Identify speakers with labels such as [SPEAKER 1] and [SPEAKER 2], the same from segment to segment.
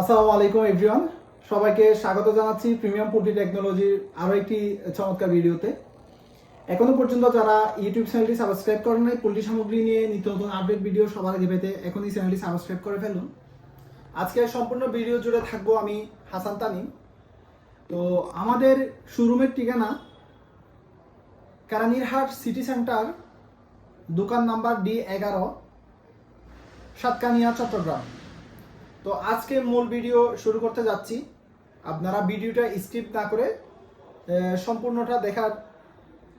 [SPEAKER 1] আসসালামু আলাইকুম এভরিওয়ান সবাইকে স্বাগত জানাচ্ছি প্রিমিয়াম পোল্ট্রি টেকনোলজির আরও একটি চমৎকার ভিডিওতে। এখনও পর্যন্ত যারা ইউটিউব চ্যানেলটি সাবস্ক্রাইব করেন নাই পোল্ট্রি সামগ্রী নিয়ে নিত্য নতুন আপডেট ভিডিও সবার আগে পেতে এখনই চ্যানেলটি সাবস্ক্রাইব করে ফেলুন। আজকে সম্পূর্ণ ভিডিও জুড়ে থাকব আমি হাসান তানিম তো আমাদের শোরুমের ঠিকানা কারানিরহাট সিটি সেন্টার দোকান নাম্বার ডি এগারো, সাতকানিয়া, চট্টগ্রাম। তো আজকে মূল ভিডিও শুরু করতে যাচ্ছি। আপনারা ভিডিওটা স্কিপ না করে সম্পূর্ণটা দেখার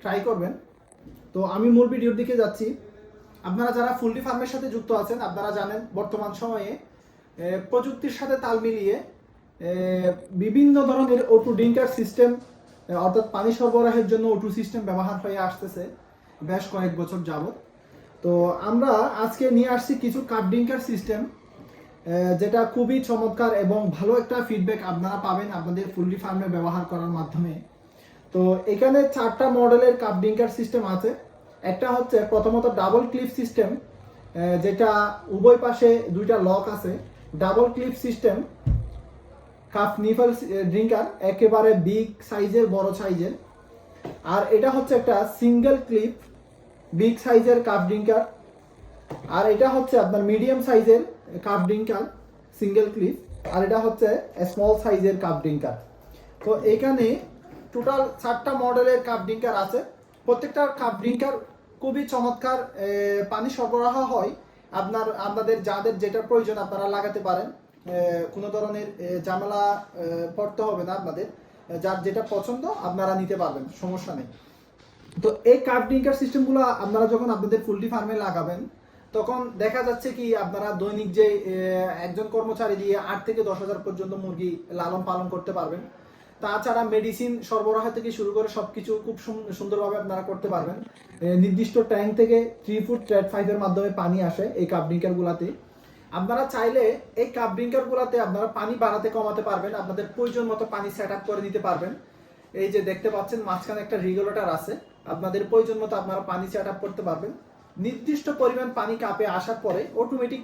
[SPEAKER 1] ট্রাই করবেন। তো আমি মূল ভিডিওর দিকে যাচ্ছি। আপনারা যারা ফুলটি ফার্মের সাথে যুক্ত আছেন, আপনারা জানেন বর্তমান সময়ে প্রযুক্তির সাথে তাল মিলিয়ে বিভিন্ন ধরনের ওটু ড্রিঙ্কার সিস্টেম অর্থাৎ পানি সরবরাহের জন্য ওটু সিস্টেম ব্যবহার হয়ে আসতেছে বেশ কয়েক বছর যাবত তো আমরা আজকে নিয়ে আসছি কিছু কাপ ড্রিঙ্কার সিস্টেম যেটা খুবই চমৎকার এবং ভালো একটা ফিডব্যাক আপনারা পাবেন আপনাদের ফুললি ফার্মে ব্যবহার করার মাধ্যমে। তো এখানে চারটা মডেলের কাপ ড্রিঙ্কার সিস্টেম আছে। একটা হচ্ছে প্রথমত ডাবল ক্লিপ সিস্টেম যেটা উভয় পাশে দুইটা লক আছে। Double clip system cup nipple drinker একেবারে বিগ সাইজের বড় সাইজের আর এটা হচ্ছে একটা সিঙ্গেল ক্লিপ বিগ সাইজের কাপ ড্রিঙ্কার আর এটা হচ্ছে আপনার মিডিয়াম সাইজের কাপ ড্রিঙ্কার সিঙ্গেল ক্লিপ আর এটা হচ্ছে স্মল সাইজের কাপ ড্রিঙ্কার তো এখানে টোটাল চারটা মডেলের কাপ ড্রিঙ্কার আছে। প্রত্যেকটা কাপ ড্রিঙ্কার খুবই চমৎকার পানি সরবরাহ হয়। আপনার আপনাদের যাদের যেটা প্রয়োজন আপনারা লাগাতে পারেন। কোনো ধরনের এ, পড়তে হবে না আপনাদের। যার যেটা পছন্দ আপনারা নিতে পারবেন সমস্যা নেই। তো এই কাপ ড্রিঙ্কার সিস্টেমগুলো আপনারা যখন আপনাদের ফুলটি ফার্মে লাগাবেন তখন দেখা যাচ্ছে কি আপনারা দৈনিক যে একজন কর্মচারী দিয়ে আট থেকে দশ হাজার পর্যন্ত মুরগি লালন পালন করতে পারবেন, তাছাড়া মেডিসিন সরবরাহ থেকে শুরু করে সবকিছু খুব সুন- সুন্দরভাবে আপনারা করতে পারবেন। নির্দিষ্ট ট্যাঙ্ক থেকে থ্রি ফুট ট্রেড ফাইভের মাধ্যমে পানি আসে এই কাপ ড্রিঙ্কার গুলাতে। আপনারা চাইলে এই কাপ ড্রিঙ্কার গুলাতে আপনারা পানি বাড়াতে কমাতে পারবেন, আপনাদের প্রয়োজন মতো পানি সেট আপ করে দিতে পারবেন। এই যে দেখতে পাচ্ছেন, মাঝখানে একটা রেগুলেটর আছে, আপনাদের প্রয়োজন মতো আপনারা পানি সেট আপ করতে পারবেন। নির্দিষ্ট পরিমাণ পানি কাপে আসার পরে অটোমেটিক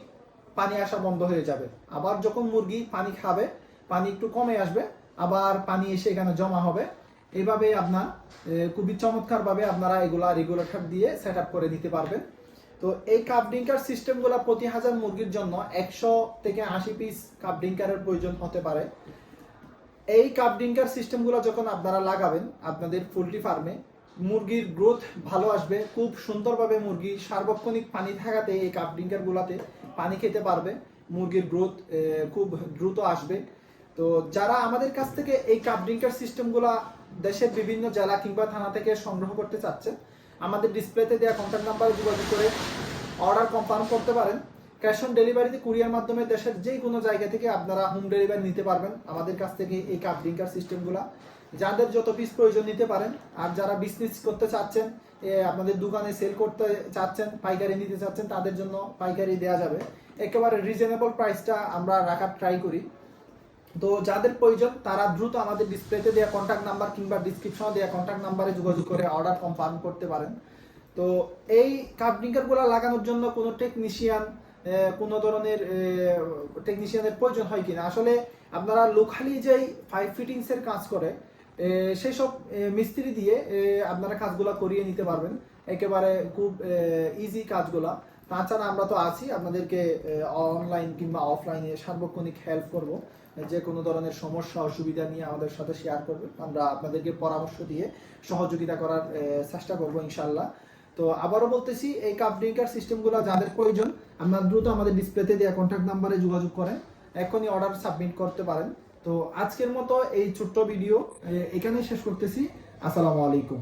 [SPEAKER 1] পানি আসা বন্ধ হয়ে যাবে। আবার যখন মুরগি পানি খাবে, পানি একটু কমে আসবে, আবার পানি এসে এখানে জমা হবে। এইভাবে আপনার খুবই চমৎকারভাবে আপনারা এগুলা রেগুলেটর দিয়ে সেট করে নিতে পারবেন। তো এই কাপ ড্রিঙ্কার সিস্টেমগুলো প্রতি হাজার মুরগির জন্য একশো থেকে আশি পিস কাপ ড্রিঙ্কারের প্রয়োজন হতে পারে। এই কাপ ড্রিঙ্কার সিস্টেমগুলো যখন আপনারা লাগাবেন, আপনাদের পোলট্রি ফার্মে মুরগির গ্রোথ ভালো আসবে, খুব সুন্দরভাবে মুরগি সার্বক্ষণিক পানি থাকাতে এই কাপ ড্রিঙ্কার গুলাতে পানি খেতে পারবে, মুরগির গ্রোথ খুব দ্রুত আসবে। তো যারা আমাদের কাছ থেকে এই কাপ ড্রিঙ্কার সিস্টেমগুলা দেশের বিভিন্ন জেলা কিংবা থানা থেকে সংগ্রহ করতে চাচ্ছে, আমাদের ডিসপ্লেতে দেওয়া কন্ট্যাক্ট নাম্বারে যোগাযোগ করে অর্ডার কনফার্ম করতে পারেন। ক্যাশ অন ডেলিভারিতে কুরিয়ার মাধ্যমে দেশের যে কোনো জায়গা থেকে আপনারা হোম ডেলিভারি নিতে পারবেন আমাদের কাছ থেকে এই কাপ ড্রিঙ্কার সিস্টেমগুলা যাদের যত পিস প্রয়োজন নিতে পারেন, আর যারা বিজনেস করতে চাচ্ছেন আপনাদের দোকানে সেল করতে চাচ্ছেন, পাইকারি নিতে চাচ্ছেন, তাদের জন্য পাইকারি দেওয়া যাবে। একেবারে রিজনেবল প্রাইসটা আমরা রাখার ট্রাই করি। তো যাদের প্রয়োজন, তারা দ্রুত আমাদের ডিসপ্লেতে দেওয়া কন্ট্যাক্ট নাম্বার কিংবা ডিসক্রিপশনে দেওয়া কন্ট্যাক্ট নাম্বারে যোগাযোগ করে অর্ডার কনফার্ম করতে পারেন। তো এই কাপ ড্রিঙ্কারগুলো লাগানোর জন্য কোনো টেকনিশিয়ান কোনো ধরনের টেকনিশিয়ানের প্রয়োজন হয় কিনা? আসলে আপনারা লোকালি যেই ফাইভ ফিটিংসের কাজ করে সেই সব মিস্ত্রি দিয়ে আপনারা কাজগুলো করিয়ে নিতে পারবেন। একেবারে খুব ইজি কাজগুলা। তাছাড়া আমরা তো আছি, আপনাদেরকে অনলাইন কিংবা অফলাইনে সার্বক্ষণিক হেল্প করব। যে কোনো ধরনের সমস্যা, অসুবিধা নিয়ে আমাদের সাথে শেয়ার করবেন আমরা আপনাদেরকে পরামর্শ দিয়ে সহযোগিতা করার চেষ্টা করব ইনশাল্লাহ তো আবারও বলতেছি, এই কাপ ড্রিঙ্কার সিস্টেমগুলো যাদের প্রয়োজন, আপনারা দ্রুত আমাদের ডিসপ্লেতে দেওয়া কন্ট্যাক্ট নাম্বারে যোগাযোগ করেন। এখনই অর্ডার সাবমিট করতে পারেন। তো আজকের মতো এই ছোট্ট ভিডিও এখানে এখানেই শেষ করতেছি। আসসালামু আলাইকুম।